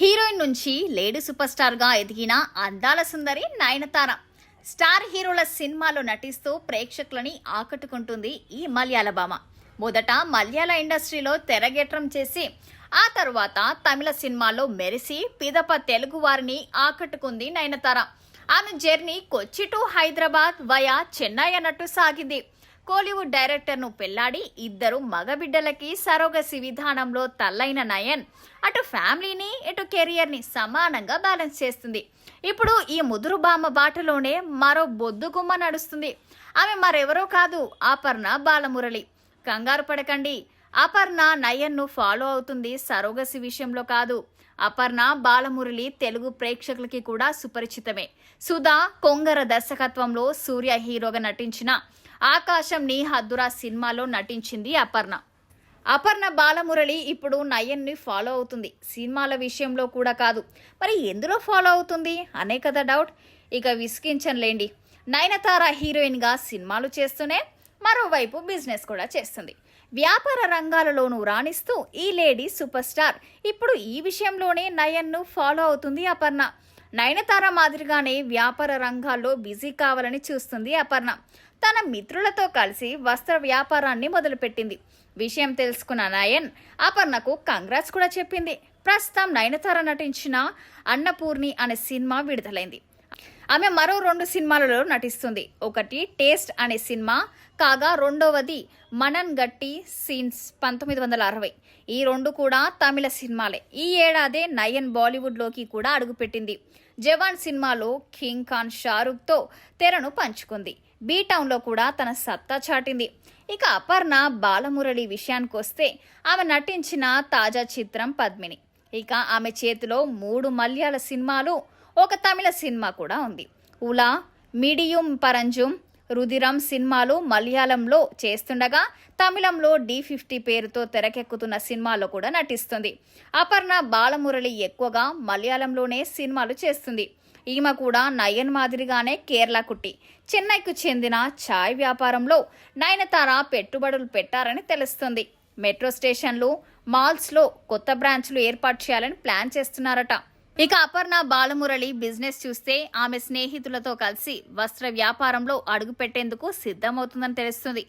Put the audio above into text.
Heroine నుంచి lady super స్టార్గా ఎదిగిన అందాల సుందరి నయనతార. స్టార్ హీరోల సినిమాలో నటిస్తూ ప్రేక్షకులని ఆకట్టుకుంటుంది ఈ మలయాళ భామ. మొదట మలయాళ ఇండస్ట్రీలో తెరగేట్రం చేసి ఆ తరువాత తమిళ సినిమాలో మెరిసి పిదప తెలుగు వారిని ఆకట్టుకుంది నయనతార. ఆమె journey Kochi to Hyderabad via Chennai అన్నట్టు సాగింది. కోలీవుడ్ డైరెక్టర్ను పెళ్ళాడి ఇద్దరు మగబిడ్డలకి సరోగసి విధానంలో తల్లైన నయన్ అటు ఫ్యామిలీని ఇటు కెరియర్ని సమానంగా బ్యాలెన్స్ చేస్తుంది. ఇప్పుడు ఈ ముదురు బామ్మ బాటలోనే మరో బొద్దుగుమ్మ నడుస్తుంది. ఆమె మరెవరో కాదు ఆపర్ణ బాలమురళి. కంగారు పడకండి. అపర్ణ నయన్ను ఫాలో అవుతుంది సరోగసి విషయంలో కాదు. అపర్ణ బాలమురళి తెలుగు ప్రేక్షకులకి కూడా సుపరిచితమే. సుధా కొంగర దర్శకత్వంలో సూర్య హీరోగా నటించిన ఆకాశం నీ హద్దురా సినిమాలో నటించింది అపర్ణ. అపర్ణ బాలమురళి ఇప్పుడు నయన్ని ఫాలో అవుతుంది. సినిమాల విషయంలో కూడా కాదు. మరి ఎందులో ఫాలో అవుతుంది? అనే కదా డౌట్. ఇక విసిగించనులేండి. నయనతార హీరోయిన్గా సినిమాలు చేస్తూనే మరోవైపు బిజినెస్ కూడా చేస్తుంది. వ్యాపార రంగాలలోనూ రాణిస్తూ ఈ లేడీ సూపర్ స్టార్. ఇప్పుడు ఈ విషయంలోనే నయన్ను ఫాలో అవుతుంది అపర్ణ. నయనతార మాదిరిగానే వ్యాపార రంగాల్లో బిజీ కావాలని చూస్తుంది అపర్ణ. తన మిత్రులతో కలిసి వస్త్ర వ్యాపారాన్ని మొదలుపెట్టింది. విషయం తెలుసుకున్న నయన్ అపర్ణకు కంగ్రాట్స్ కూడా చెప్పింది. ప్రస్తుతం నయనతార నటించిన అన్నపూర్ణి అనే సినిమా విడుదలైంది. ఆమె మరో రెండు సినిమాలలో నటిస్తుంది. ఒకటి టేస్ట్ అనే సినిమా. కాగా రెండవది మనన్ గట్టి సీన్స్ పంతొమ్మిది వందల అరవై. ఈ రెండు కూడా తమిళ సినిమాలే. ఈ ఏడాదే నయన్ బాలీవుడ్లోకి కూడా అడుగుపెట్టింది. జవాన్ సినిమాలో కింగ్ ఖాన్ షారుఖ్తో తెరను పంచుకుంది. బీ టౌన్లో కూడా తన సత్తా చాటింది. ఇక అపర్ణ బాలమురళి విషయానికి వస్తే ఆమె నటించిన తాజా చిత్రం పద్మిని. ఇక ఆమె చేతిలో మూడు మల్యాల సినిమాలు ఒక తమిళ సినిమా కూడా ఉంది. ఉలా మిడియం పరంజుం రుధిరం సినిమాలు మలయాళంలో చేస్తుండగా తమిళంలో డి ఫిఫ్టీ పేరుతో తెరకెక్కుతున్న సినిమాలో కూడా నటిస్తుంది. అపర్ణ బాలమురళి ఎక్కువగా మలయాళంలోనే సినిమాలు చేస్తుంది. ఈమె కూడా నయన్ మాదిరిగానే కేరళ కుట్టి చెన్నైకు చెందిన ఛాయ్ వ్యాపారంలో నయనతార పెట్టుబడులు పెట్టారని తెలుస్తుంది. మెట్రో స్టేషన్లు మాల్స్లో కొత్త బ్రాంచ్లు ఏర్పాటు చేయాలని ప్లాన్ చేస్తున్నారట. ఇక అపర్ణ బాలమురళి బిజినెస్ చూస్తే ఆమె స్నేహితులతో కలిసి వస్త్ర వ్యాపారంలో అడుగు పెట్టేందుకు సిద్ధమవుతుందని తెలుస్తుంది.